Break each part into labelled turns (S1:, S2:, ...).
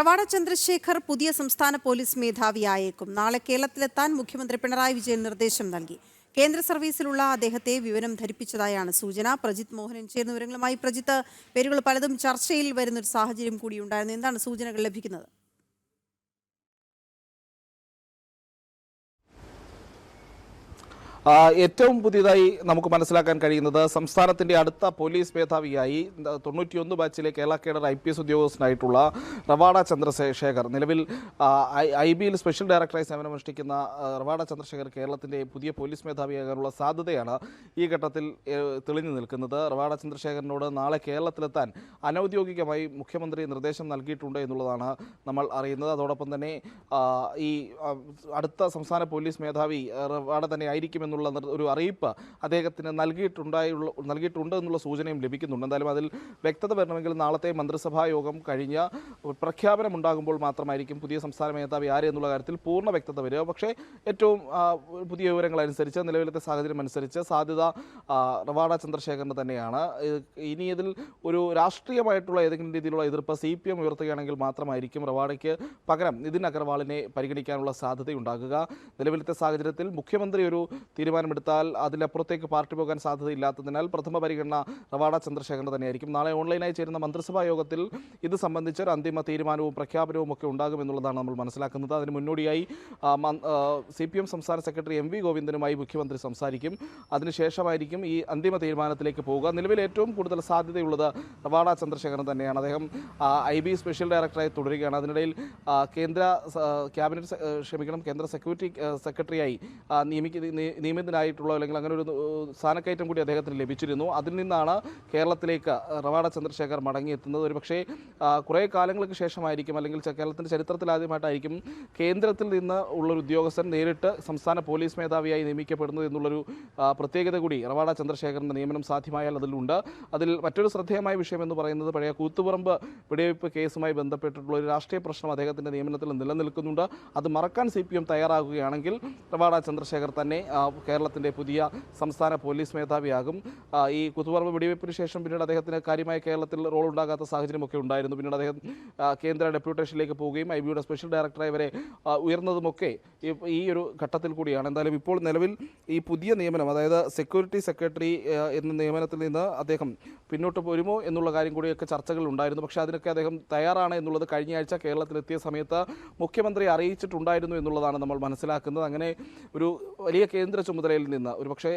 S1: റവാഡ ചന്ദ്രശേഖർ പുതിയ സംസ്ഥാന പോലീസ് മേധാവിയായേക്കും. നാളെ കേരളത്തിലെത്താൻ മുഖ്യമന്ത്രി പിണറായി വിജയൻ നിർദ്ദേശം നൽകി. കേന്ദ്ര സർവീസിലുള്ള അദ്ദേഹത്തെ വിവരം ധരിപ്പിച്ചതായാണ് സൂചന. പ്രജിത് മോഹനൻ ചേർന്ന വിവരങ്ങളുമായി പ്രജിത്ത്. പേരുകൾ പലതും ചർച്ചയിൽ വരുന്ന ഒരു സാഹചര്യം കൂടി ഉണ്ടായിരുന്നു എന്താണ് സൂചനകൾ ലഭിക്കുന്നത്?
S2: ഏറ്റവും പുതിയതായി നമുക്ക് മനസ്സിലാക്കാൻ കഴിയുന്നത് സംസ്ഥാനത്തിന്റെ അടുത്ത പോലീസ് മേധാവിയായി തൊണ്ണൂറ്റിയൊന്ന് ബാച്ചിലെ Kerala cadre I P S ഉദ്യോഗസ്ഥനായിട്ടുള്ള Ravada Chandrasekhar. നിലവിൽ ഐ ബിയിൽ സ്പെഷ്യൽ ഡയറക്ടറായി സേവനമനുഷ്ഠിക്കുന്ന റവാഡ ചന്ദ്രശേഖർ കേരളത്തിന്റെ പുതിയ പോലീസ് മേധാവിയാകാനുള്ള സാധ്യതയാണ് ഈ ഘട്ടത്തിൽ തെളിഞ്ഞു നിൽക്കുന്നത്. റവാഡ ചന്ദ്രശേഖരനോട് നാളെ കേരളത്തിലെത്താൻ അനൌദ്യോഗികമായി മുഖ്യമന്ത്രി നിർദ്ദേശം നൽകിയിട്ടുണ്ട് എന്നുള്ളതാണ് നമ്മൾ അറിയുന്നത്. അതോടൊപ്പം തന്നെ ഈ അടുത്ത സംസ്ഥാന പോലീസ് മേധാവി റവാഡ തന്നെ ആയിരിക്കുമെന്നുള്ള നിർ- ഒരു അറിയിപ്പ് അദ്ദേഹത്തിന് നൽകിയിട്ടുണ്ടായുള്ള നൽകിയിട്ടുണ്ട് എന്നുള്ള സൂചനയും ലഭിക്കുന്നുണ്ട്. എന്തായാലും അതിൽ വ്യക്തത വരണമെങ്കിൽ നാളത്തെ മന്ത്രിസഭാ യോഗം കഴിഞ്ഞ പ്രഖ്യാപനം ഉണ്ടാകുമ്പോൾ മാത്രമായിരിക്കും പുതിയ സംസ്ഥാന മേധാവി ആര് എന്നുള്ള കാര്യത്തിൽ പൂർണ വ്യക്തത വരിക. പക്ഷേ ഏറ്റവും പുതിയ വിവരങ്ങൾ അനുസരിച്ച് നിലവിലത്തെ സാഹചര്യം അനുസരിച്ച് സാധ്യത റവാഡ ചന്ദ്രശേഖരന് തന്നെയാണ്. ഇനി ഇതിൽ ഒരു രാഷ്ട്രീയമായിട്ടുള്ള ഏതെങ്കിലും രീതിയിലുള്ള എതിർപ്പ് സി പി എം ഉയർത്തുകയാണെങ്കിൽ മാത്രമായിരിക്കും റവാഡയ്ക്ക് പകരം നിതിൻ അഗർവാളിനെ പരിഗണിക്കാനുള്ള സാധ്യതയുണ്ടാകുക. നിലവിലത്തെ സാഹചര്യത്തിൽ മുഖ്യമന്ത്രി ഒരു തീരുമാനമെടുത്താൽ അതിലപ്പുറത്തേക്ക് പാർട്ടി പോകാൻ സാധ്യതയില്ലാത്തതിനാൽ പ്രഥമ പരിഗണന റവാഡ ചന്ദ്രശേഖരൻ തന്നെയായിരിക്കും. നാളെ ഓൺലൈനായി ചേരുന്ന മന്ത്രിസഭാ യോഗത്തിൽ ഇത് സംബന്ധിച്ച് ഒരു അന്തിമ തീരുമാനവും പ്രഖ്യാപനവും ഒക്കെ ഉണ്ടാകുമെന്നുള്ളതാണ് നമ്മൾ മനസ്സിലാക്കുന്നത്. അതിന് മുന്നോടിയായി സി പി എം സംസ്ഥാന സെക്രട്ടറി എം വി ഗോവിന്ദനുമായി മുഖ്യമന്ത്രി സംസാരിക്കും. അതിനുശേഷമായിരിക്കും ഈ അന്തിമ തീരുമാനത്തിലേക്ക് പോവുക. നിലവിൽ ഏറ്റവും കൂടുതൽ സാധ്യതയുള്ളത് റവാഡ ചന്ദ്രശേഖരൻ തന്നെയാണ്. അദ്ദേഹം ഐ ബി സ്പെഷ്യൽ ഡയറക്ടറായി തുടരുകയാണ്. അതിനിടയിൽ കേന്ദ്ര ക്യാബിനറ്റ് ക്ഷമിക്കണം കേന്ദ്ര സെക്യൂരിറ്റി സെക്രട്ടറിയായി നിയമിക്കുന്ന നിയമിതനായിട്ടുള്ള അല്ലെങ്കിൽ അങ്ങനെ ഒരു സ്ഥാനക്കയറ്റം കൂടി അദ്ദേഹത്തിന് ലഭിച്ചിരുന്നു. അതിൽ നിന്നാണ് കേരളത്തിലേക്ക് റവാഡ ചന്ദ്രശേഖർ മടങ്ങിയെത്തുന്നത്. ഒരുപക്ഷേ കുറേ കാലങ്ങൾക്ക് ശേഷമായിരിക്കും അല്ലെങ്കിൽ കേരളത്തിന്റെ ചരിത്രത്തിൽ ആദ്യമായിട്ടായിരിക്കും കേന്ദ്രത്തിൽ നിന്ന് ഉള്ളൊരു ഉദ്യോഗസ്ഥൻ നേരിട്ട് സംസ്ഥാന പോലീസ് മേധാവിയായി നിയമിക്കപ്പെടുന്നത് എന്നുള്ളൊരു പ്രത്യേകത കൂടി റവാഡ ചന്ദ്രശേഖരന്റെ നിയമനം സാധ്യമായാൽ അതിലുണ്ട് അതിൽ മറ്റൊരു ശ്രദ്ധേയമായ വിഷയം എന്ന് പറയുന്നത് പഴയ കൂത്തുപറമ്പ് വെടിവയ്പ് കേസുമായി ബന്ധപ്പെട്ടിട്ടുള്ള ഒരു രാഷ്ട്രീയ പ്രശ്നം അദ്ദേഹത്തിന്റെ നിയമനത്തിൽ നിലനിൽക്കുന്നുണ്ട്. അത് മറക്കാൻ സി പി എം തയ്യാറാകുകയാണെങ്കിൽ റവാഡ ചന്ദ്രശേഖർ തന്നെ കേരളത്തിന്റെ പുതിയ സംസ്ഥാന പോലീസ് മേധാവിയാകും. ഈ കുത്തുപറമ്പ് വെടിവയ്പ്പിന് ശേഷം പിന്നീട് അദ്ദേഹത്തിന് കാര്യമായ കേരളത്തിൽ റോൾ ഉണ്ടാകാത്ത സാഹചര്യമൊക്കെ ഉണ്ടായിരുന്നു. പിന്നീട് അദ്ദേഹം കേന്ദ്ര ഡെപ്യൂട്ടേഷനിലേക്ക് പോവുകയും ഐ ബിയുടെ സ്പെഷ്യൽ ഡയറക്ടറായി വരെ ഉയർന്നതുമൊക്കെ ഈ- ഒരു ഘട്ടത്തിൽ കൂടിയാണ്. എന്തായാലും ഇപ്പോൾ നിലവിൽ ഈ പുതിയ നിയമനം അതായത് സെക്യൂരിറ്റി സെക്രട്ടറി എന്ന നിയമനത്തിൽ നിന്ന് അദ്ദേഹം പിന്നോട്ട് പോരുമോ എന്നുള്ള കാര്യം കൂടിയൊക്കെ ചർച്ചകൾ ഉണ്ടായിരുന്നു. പക്ഷേ അതിനൊക്കെ അദ്ദേഹം തയ്യാറാണ് എന്നുള്ളത് കഴിഞ്ഞ ആഴ്ച കേരളത്തിലെത്തിയ സമയത്ത് മുഖ്യമന്ത്രി അറിയിച്ചിട്ടുണ്ടായിരുന്നു എന്നുള്ളതാണ് നമ്മൾ മനസ്സിലാക്കുന്നത്. അങ്ങനെ ഒരു വലിയ കേന്ദ്ര ചുമതലയിൽ നിന്ന് ഒരു പക്ഷേ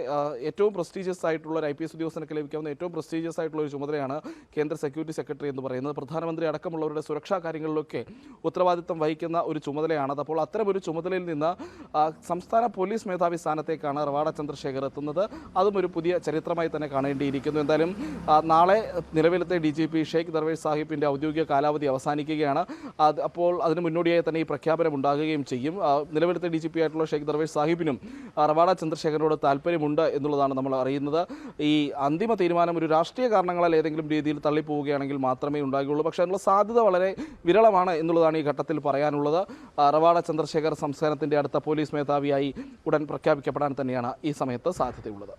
S2: ഏറ്റവും പ്രസ്റ്റീജിയസ് ആയിട്ടുള്ള ഒരു ഐ പി എസ് ഉദ്യോഗസ്ഥനൊക്കെ ലഭിക്കാവുന്ന ഏറ്റവും പ്രസ്റ്റീജിയസ് ആയിട്ടുള്ള ഒരു ചുമതലയാണ് കേന്ദ്ര സെക്യൂരിറ്റി സെക്രട്ടറി എന്ന് പറയുന്നത്. പ്രധാനമന്ത്രി അടക്കമുള്ളവരുടെ സുരക്ഷാ കാര്യങ്ങളിലൊക്കെ ഉത്തരവാദിത്തം വഹിക്കുന്ന ഒരു ചുമതലയാണ്. അപ്പോൾ അത്തരമൊരു ചുമതലയിൽ നിന്ന് സംസ്ഥാന പോലീസ് മേധാവി സ്ഥാനത്തേക്കാണ് റവാഡ ചന്ദ്രശേഖർ എത്തുന്നത്. അതും ഒരു പുതിയ ചരിത്രമായി തന്നെ കാണേണ്ടിയിരിക്കുന്നു. എന്തായാലും നാളെ നിലവിലത്തെ D G P Shaikh Darvesh സാഹിബിന്റെ ഔദ്യോഗിക കാലാവധി അവസാനിക്കുകയാണ്. അത് അപ്പോൾ അതിന് മുന്നോടിയായി തന്നെ ഈ പ്രഖ്യാപനം ഉണ്ടാകുകയും ചെയ്യും. നിലവിലത്തെ ഡി ജി പി ആയിട്ടുള്ള ഷെയ്ഖ് ദർവേഷ് സാഹിബിനും റവാഡ ചന്ദ്രശേഖരനോട് താല്പര്യമുണ്ട് എന്നുള്ളതാണ് നമ്മൾ അറിയുന്നത്. ഈ അന്തിമ തീരുമാനം ഒരു രാഷ്ട്രീയ കാരണങ്ങളാൽ ഏതെങ്കിലും രീതിയിൽ തള്ളിപ്പോവുകയാണെങ്കിൽ മാത്രമേ ഉണ്ടാകുകയുള്ളൂ. പക്ഷേ അതിനുള്ള സാധ്യത വളരെ വിരളമാണ് എന്നുള്ളതാണ് ഈ ഘട്ടത്തിൽ പറയാനുള്ളത്. റവാഡ ചന്ദ്രശേഖർ സംസ്ഥാനത്തിന്റെ അടുത്ത പോലീസ് മേധാവിയായി ഉടൻ പ്രഖ്യാപിക്കപ്പെടാൻ തന്നെയാണ് ഈ സമയത്ത് സാധ്യതയുള്ളത്.